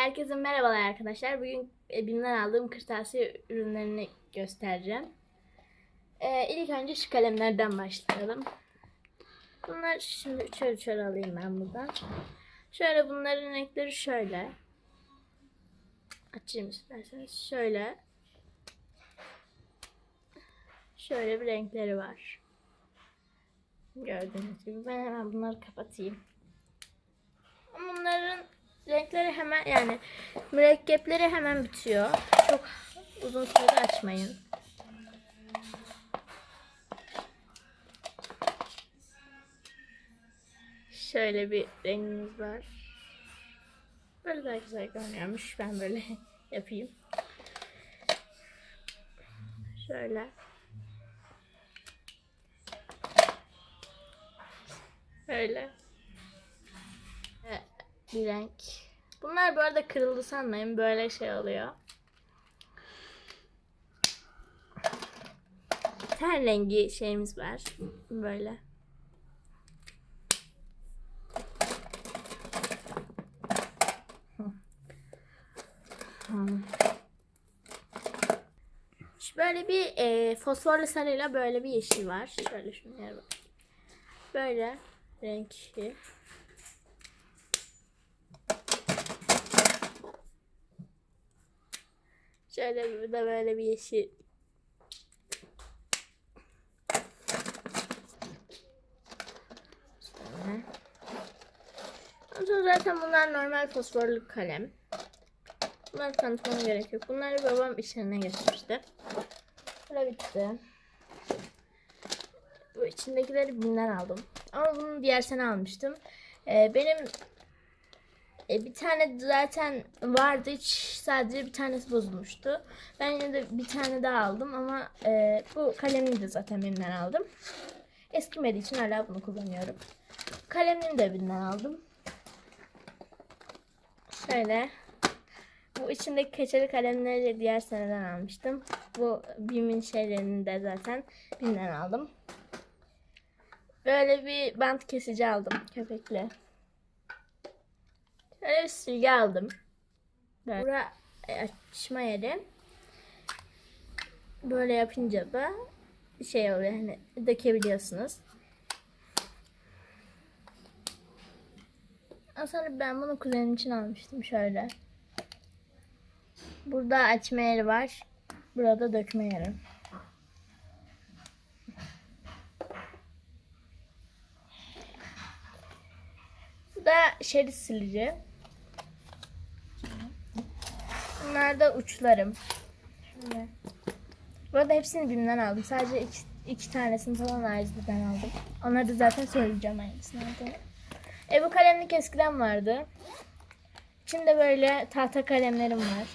Herkese merhabalar arkadaşlar. Bugün e, BİM'den aldığım kırtasiye ürünlerini göstereceğim. Ee, ilk önce şu kalemlerden başlayalım. Bunlar şimdi şöyle şöyle alayım ben buradan. Şöyle bunların renkleri şöyle. Açayım isterseniz. Şöyle. Şöyle bir renkleri var. Gördüğünüz gibi. Ben hemen bunları kapatayım. Ama Bunların renkleri hemen yani mürekkepleri hemen bitiyor. Çok uzun sürede açmayın. Şöyle bir rengimiz var. Böyle daha güzel görünüyormuş. Ben böyle yapayım. Şöyle. Böyle. Bir renk. Bunlar bu arada kırıldı sanmayın. Böyle şey oluyor. Ten rengi şeyimiz var. Böyle. Böyle bir e, fosforlu sarıyla böyle bir yeşil var. Şöyle şunu yere bak. Böyle renkli. Şöyle bir de böyle bir yeşil. Zaten bunlar normal fosforlu kalem. Bunları tanıtmama gerek yok. Bunları babam iş yerine getirmişti. Böyle bitti. Bu içindekileri binden aldım. Ama bunu diğer sene almıştım. Ee, benim e, bir tane zaten vardı. Hiç sadece bir tanesi bozulmuştu. Ben yine de bir tane daha aldım ama e, bu kalemini de zaten birinden aldım. Eskimediği için hala bunu kullanıyorum. Kalemini de birinden aldım. Şöyle. Bu içindeki keçeli kalemleri de diğer seneden almıştım. Bu BİM'in şeylerini de zaten birinden aldım. Böyle bir bant kesici aldım köpekli. Şöyle bir silgi aldım. Böyle. Bura e, açma yeri. Böyle yapınca da şey oluyor hani dökebiliyorsunuz. Sonra ben bunu kuzenim için almıştım şöyle. Burada açma yeri var. Burada dökme yeri. Bu da şerit silici. Bunlar uçlarım. Şöyle. Burada hepsini birinden aldım. Sadece iki, iki tanesini falan Arzı'dan aldım. Onları da zaten söyleyeceğim aldığını. E bu kalemlik eskiden vardı. İçinde böyle tahta kalemlerim var.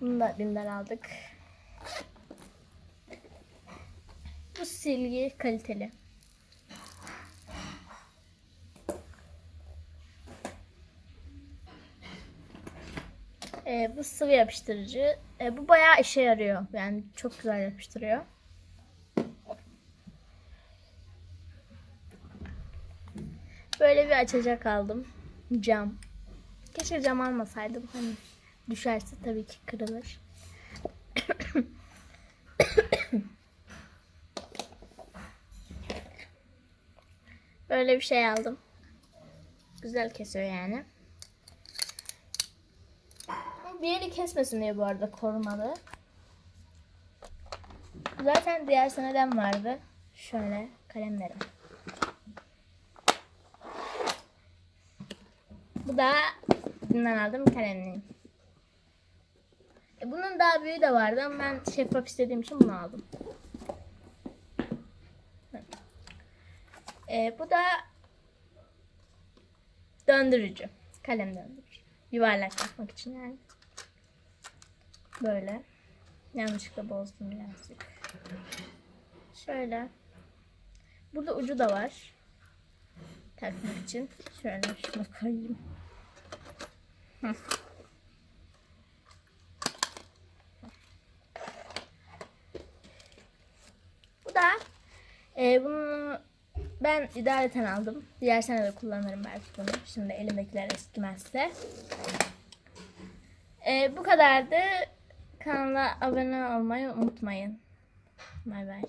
Bunu da birinden aldık. Bu silgi kaliteli. Ee, bu sıvı yapıştırıcı. Ee, bu bayağı işe yarıyor. Yani çok güzel yapıştırıyor. Böyle bir açacak aldım. Cam. Keşke cam almasaydım. Hani düşerse tabii ki kırılır. Böyle bir şey aldım. Güzel kesiyor yani. Bir yeri kesmesin diye bu arada korumalı. Zaten diğer seneden vardı. Şöyle kalemlerim. Bu da bundan aldım kalemliğim. E, Bunun daha büyüğü de vardı ama ben şeffaf istediğim için bunu aldım. E, bu da döndürücü. Kalem döndürücü. Yuvarlak yapmak için yani. Böyle. Yanlışlıkla bozdum birazcık. Şöyle. Burada ucu da var. Takmak için. Şöyle şunu koyayım. Bu da e, bunu ben idareten aldım. Diğer sene de kullanırım belki bunu. Şimdi elimdekiler eskimezse. Ee, bu kadardı. Kanala abone olmayı unutmayın. Bay bay.